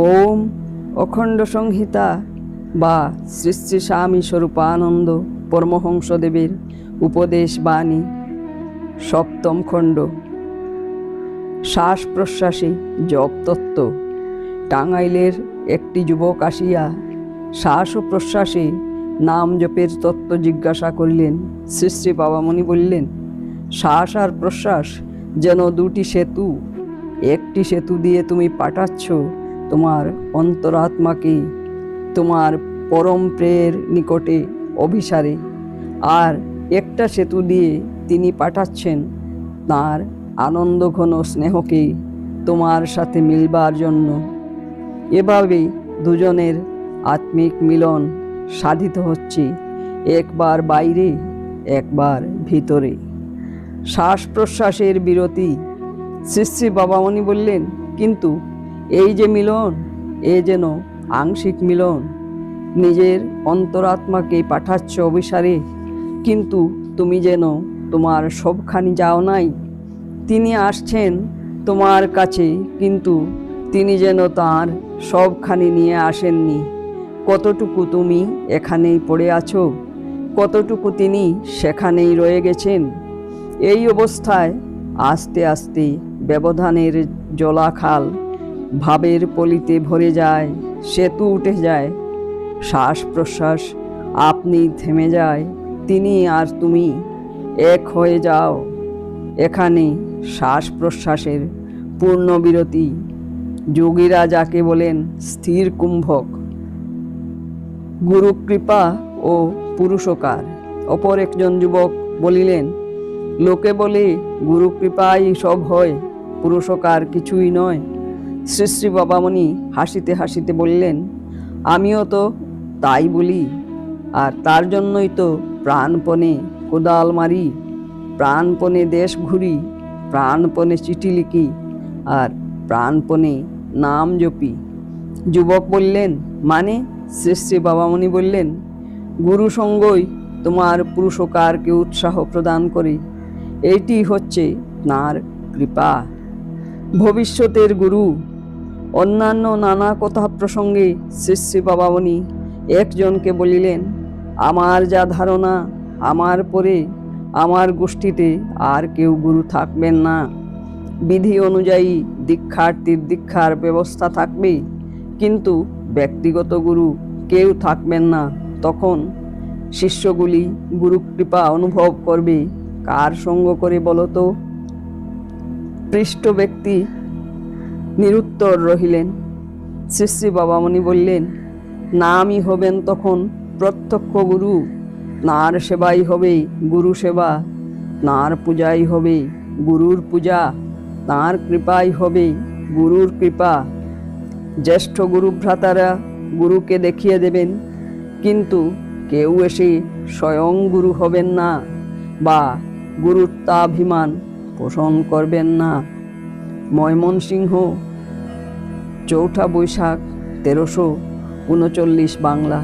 ওম অখণ্ড সংহিতা বা শ্রী শ্রী স্বামী স্বরূপানন্দ পরমহংসদেবের উপদেশ বাণী, সপ্তম খণ্ড। শ্বাস প্রশ্বাসে জপ তত্ত্ব টাঙ্গাইলের একটি যুবক আসিয়া শ্বাস ও প্রশ্বাসে নাম জপের তত্ত্ব জিজ্ঞাসা করলেন। শ্রী শ্রী বাবামণি বললেন, শ্বাস আর প্রশ্বাস যেন দুটি সেতু। একটি সেতু দিয়ে তুমি পাঠাচ্ছ তোমার অন্তরাত্মাকে তোমার পরম প্রেয়ের নিকটে অভিসারে। আর একটা সেতু দিয়ে তিনি পাঠাচ্ছেন তার আনন্দঘন স্নেহকে তোমার সাথে মিলবার জন্য। এভাবে দুজনের আত্মিক মিলন সাধিত হচ্ছে একবার বাইরে, একবার ভিতরে। শ্বাস প্রশ্বাসের বিরতি। শ্রী শ্রী বাবামণি বললেন, কিন্তু এই যে মিলন, এ যেন আংশিক মিলন। নিজের অন্তরাত্মাকে পাঠাচ্ছ অভিসারে, কিন্তু তুমি যেন তোমার সবখানি যাও নাই। তিনি আসছেন তোমার কাছে, কিন্তু তিনি যেন তার সবখানি নিয়ে আসেননি। কতটুকু তুমি এখানেই পড়ে আছো? কতটুকু তিনি সেখানেই রয়ে গেছেন? এই অবস্থায় আস্তে আস্তে ব্যবধানের জলাখাল ভাবের পলিতে ভরে যায়, সেতু উঠে যায়। শ্বাস প্রশ্বাস আপনি থেমে যায়, তিনি আর তুমি এক হয়ে যাও। এখানে শ্বাস প্রশ্বাসের পূর্ণ বিরতি। যোগীরা যাকে বলেন স্থির কুম্ভক। গুরুকৃপা ও পুরুষকার। অপর একজন যুবক বলিলেন, লোকে বলে গুরুকৃপাই সব হয়, পুরুষকার কিছুই নয়। শ্রী শ্রী বাবামণি হাসিতে হাসিতে বললেন, আমিও তো তাই বলি, আর তার জন্যই তো প্রাণপণে কোদাল মারি প্রাণপণে দেশ ঘুরি প্রাণপণে চিঠি লিখি, আর প্রাণপণে নাম জপি। যুবক বললেন মানে? শ্রী শ্রী বাবামণি বললেন, গুরু সঙ্গই তোমার পুরুষকারকে উৎসাহ প্রদান করে, এইটি হচ্ছে তাঁর কৃপা। ভবিষ্যতের গুরু অন্যান্য নানা কথা প্রসঙ্গে শ্রী শ্রী বাবামণি একজনকে বলিলেন, আমার যা ধারণা, আমার পরে আমার গোষ্ঠীতে আর কেউ গুরু থাকবেন না। বিধি অনুযায়ী দীক্ষার্থীর দীক্ষার ব্যবস্থা থাকবে, কিন্তু ব্যক্তিগত গুরু কেউ থাকবেন না। তখন শিষ্যগুলি গুরু কৃপা অনুভব করবে। কার সঙ্গ করে বলতো পৃষ্ঠ ব্যক্তি নিরুত্তর রহিলেন। শ্রী শ্রী বাবামণি বললেন, নামই হবেন তখন প্রত্যক্ষ গুরু। নার সেবাই হবে গুরু সেবা। নার পূজাই হবে গুরুর পূজা। তাঁর কৃপাই হবে গুরুর কৃপা। জ্যেষ্ঠ গুরু ভ্রাতারা গুরুকে দেখিয়ে দেবেন, কিন্তু কেউ এসে স্বয়ং গুরু হবেন না বা গুরুত্বাভিমান পোষণ করবেন না। ময়মনসিংহ, চৌঠা বৈশাখ, তেরোশো উনচল্লিশ বাংলা।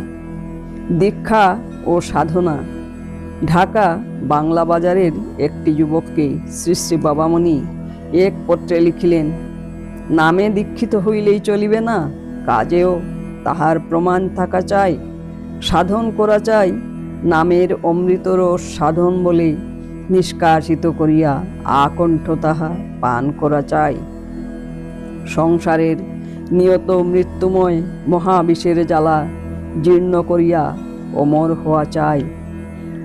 দীক্ষা ও সাধনা। ঢাকা বাংলা বাজারের একটি যুবককে শ্রী শ্রী বাবামণি এক পত্রে লিখিলেন, নামে দীক্ষিত হইলেই চলিবে না, কাজেও তাহার প্রমাণ থাকা চাই, সাধন করা চাই, নামের অমৃতরস সাধন বলে নিষ্কাশিত করিয়া আকণ্ঠ তাহা পান করা চাই। সংসারের নিয়ত মৃত্যুময় মহাবিষের জ্বালা জীর্ণ করিয়া অমর হওয়া চাই।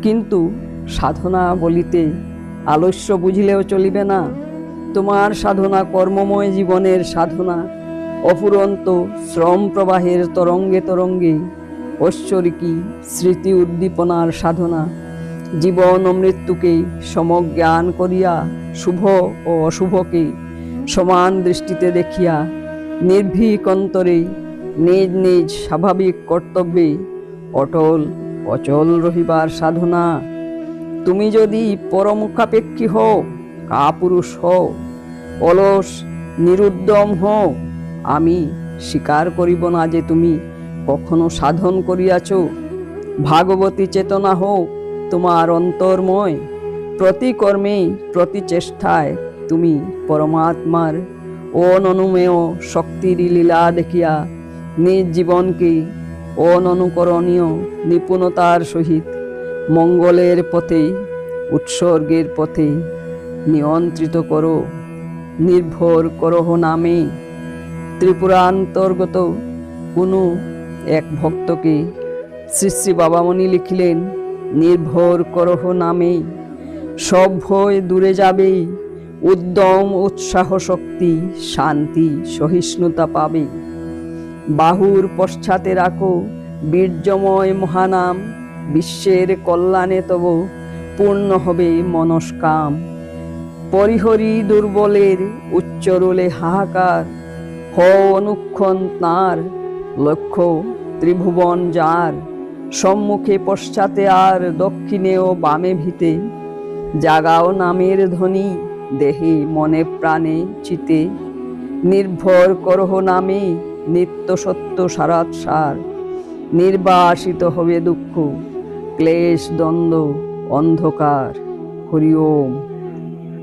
কিন্তু সাধনা বলিতে আলস্য বুঝিলেও চলিবে না। তোমার সাধনা কর্মময় জীবনের সাধনা, অফুরন্ত শ্রম প্রবাহের তরঙ্গে তরঙ্গে ঐশ্বরিকী স্মৃতি উদ্দীপনার সাধনা জীবন ও মৃত্যুকে সমজ্ঞান করিয়া শুভ ও অশুভকে সমান দৃষ্টিতে দেখিয়া নির্ভীক অন্তরে নিজ নিজ স্বাভাবিক কর্তব্যে অটল অচল রহিবার সাধনা। তুমি যদি পরমুখাপেক্ষী হও, কাপুরুষ হও, অলস, নিরুদ্যম হও, আমি স্বীকার করিব না যে তুমি কখনো সাধন করিয়াছ। ভাগবতী চেতনা হোক তোমার অন্তর্ময়। প্রতি কর্মে প্রতি চেষ্টায় তুমি পরমাত্মার অননুমেয় শক্তির লীলা দেখিয়া নিজ জীবনকে অননুকরণীয় নিপুণতার সহিত মঙ্গলের পথে, উৎসর্গের পথে নিয়ন্ত্রিত করো, নির্ভর করহ নামে। ত্রিপুরান্তর্গত কোনো এক ভক্তকে শ্রী শ্রী বাবামণি লিখিলেন নির্ভর করহ নামে। সব ভয় দূরে যাবে, উদ্যম, উৎসাহ, শক্তি, শান্তি, সহিষ্ণুতা পাবে। বাহুর পশ্চাতে রাখো, বীর্যময় মহানাম, বিশ্বের কল্যাণে তব পূর্ণ হবে মনস্কাম। পরিহরি দুর্বলের উচ্চরলে হাহাকার হ অনুক্ষণ তাঁর লক্ষ্য ত্রিভুবন যার। সম্মুখে পশ্চাতে আর দক্ষিণে ও বামে ভিতে। জাগাও নামের ধ্বনি, দেহে মনে প্রাণে চিতে। নির্ভর করহ নামে নিত্য সত্য সারাৎ সার। নির্বাসিত হবে দুঃখ, ক্লেশ দ্বন্দ্ব, অন্ধকার। হরি ওম।